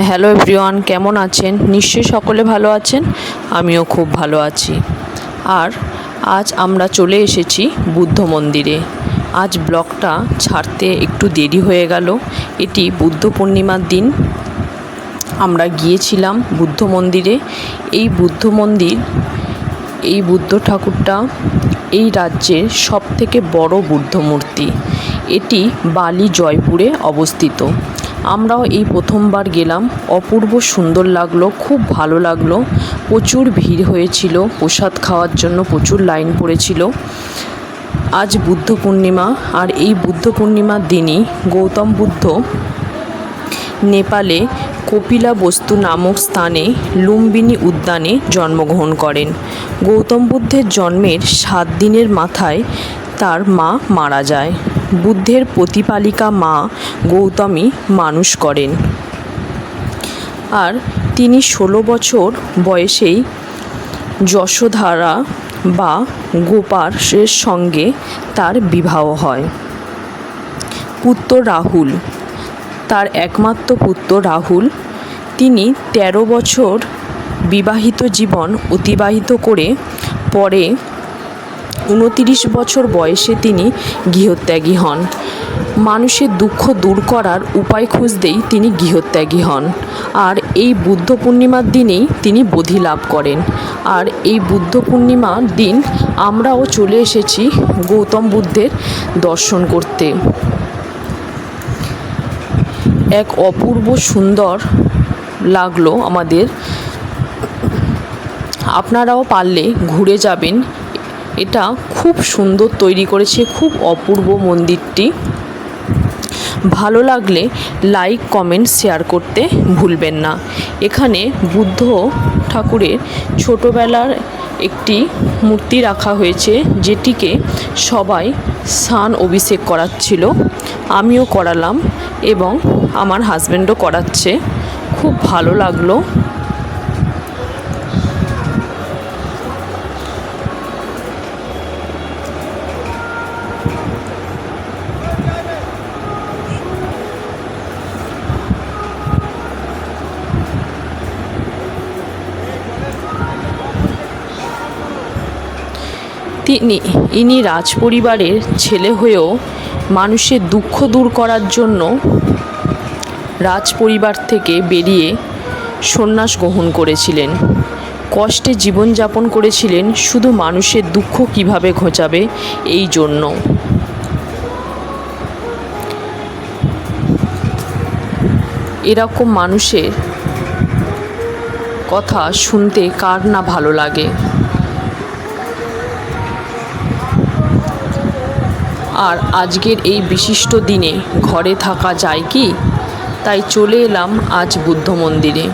Hello everyone কেমন আছেন? নিশ্চয়ই সকলে ভালো আছেন। আমিও খুব ভালো আছি। আর আজ আমরা চলে এসেছি বুদ্ধ মন্দিরে। আজ ব্লগটা ছাড়তে একটু দেরি হয়ে গেল। এটি বুদ্ধ পূর্ণিমার দিন। আমরা গিয়েছিলাম বুদ্ধ মন্দিরে। এই বুদ্ধ মন্দির, এই বুদ্ধ ঠাকুরটা এই রাজ্যের সবথেকে বড় বুদ্ধ মূর্তি। এটি বালি জয়পুরে অবস্থিত। আমরাও এই প্রথমবার গেলাম। অপূর্ব সুন্দর লাগল, খুব ভালো লাগল। প্রচুর ভিড় হয়েছিল, প্রসাদ খাওয়ার জন্য প্রচুর লাইন পড়েছিল। আজ বুদ্ধ পূর্ণিমা, আর এই বুদ্ধ পূর্ণিমার দিনই গৌতম বুদ্ধ নেপালে কপিলা বস্তু নামক স্থানে লুম্বিনী উদ্যানে জন্মগ্রহণ করেন। গৌতম বুদ্ধের জন্মের সাত দিনের মাথায় তার মা মারা যায়। বুদ্ধের প্রতিপালিকা মা গৌতমী মানুষ করেন। আর তিনি ষোলো বছর বয়সেই যশোধারা বা গোপালের সঙ্গে তার বিবাহ হয়। পুত্র রাহুল, তার একমাত্র পুত্র রাহুল, তিনি ১৩ বছর বিবাহিত জীবন অতিবাহিত করে পরে উনতিরিশ বছর বয়সে তিনি গৃহত্যাগী হন। মানুষের দুঃখ দূর করার উপায় খুঁজতেই তিনি গৃহত্যাগী হন। আর এই বুদ্ধ পূর্ণিমার দিনেই তিনি বোধি লাভ করেন। আর এই বুদ্ধ পূর্ণিমার দিন আমরাও চলে এসেছি গৌতম বুদ্ধের দর্শন করতে। এক অপূর্ব সুন্দর লাগল আমাদের। আপনারাও পারলে ঘুরে যাবেন এটা খুব সুন্দর তৈরি করেছে, খুব অপূর্ব মন্দিরটি। ভালো লাগলে লাইক কমেন্ট শেয়ার করতে ভুলবেন না। এখানে বুদ্ধ ঠাকুরের ছোটোবেলার একটি মূর্তি রাখা হয়েছে, যেটিকে সবাই স্নান অভিষেক করাচ্ছিল। আমিও করালাম এবং আমার হাজব্যান্ডও করাচ্ছে। খুব ভালো লাগল। তিনি ইনি রাজপরিবারের ছেলে হয়েও মানুষের দুঃখ দূর করার জন্য রাজপরিবার থেকে বেরিয়ে সন্ন্যাস গ্রহণ করেছিলেন। কষ্টে জীবনযাপন করেছিলেন, শুধু মানুষের দুঃখ কীভাবে ঘোচাবে এই জন্য। এরকম মানুষের কথা শুনতে কার না ভালো লাগে? আর আজকের এই বিশিষ্ট দিনে ঘরে থাকা যায় কি? তাই চলে এলাম আজ বুদ্ধ মন্দিরে।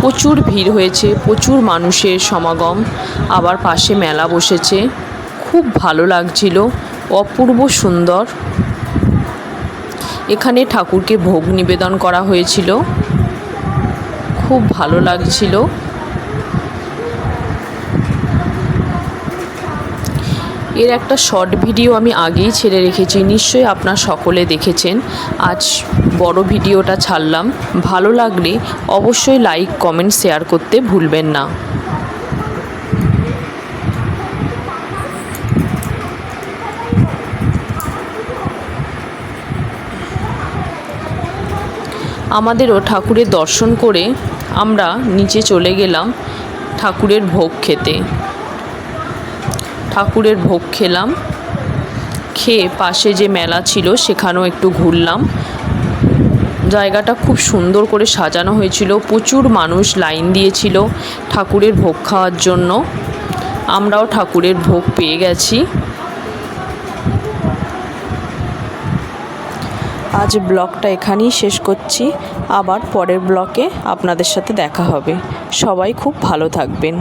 প্রচুর ভিড় হয়েছে, প্রচুর মানুষের সমাগম। আবার পাশে মেলা বসেছে। খুব ভালো লাগছিল, অপূর্ব সুন্দর। এখানে ঠাকুরকে ভোগ নিবেদন করা হয়েছিল। খুব ভালো লাগছিল। এর একটা শর্ট ভিডিও আমি আগেই ছেড়ে রেখেছি, নিশ্চয়ই আপনার সকলে দেখেছেন। আজ বড় ভিডিওটা ছাড়লাম। ভালো লাগলে অবশ্যই লাইক কমেন্ট শেয়ার করতে ভুলবেন না। আমাদেরও ঠাকুরের দর্শন করে আমরা নিচে চলে গেলাম ঠাকুরের ভোগ খেতে। ঠাকুরের ভোগ খেলাম। খেয়ে পাশে যে মেলা ছিল, সেখানেও একটু ঘুরলাম। জায়গাটা খুব সুন্দর করে সাজানো হয়েছিল। প্রচুর মানুষ লাইন দিয়েছিল ঠাকুরের ভোগ খাওয়ার জন্য। আমরাও ঠাকুরের ভোগ পেয়ে গেছি। আজ ব্লগটা এখানেই শেষ করছি। আবার পরের ব্লকে আপনাদের সাথে দেখা হবে। সবাই খুব ভালো থাকবেন।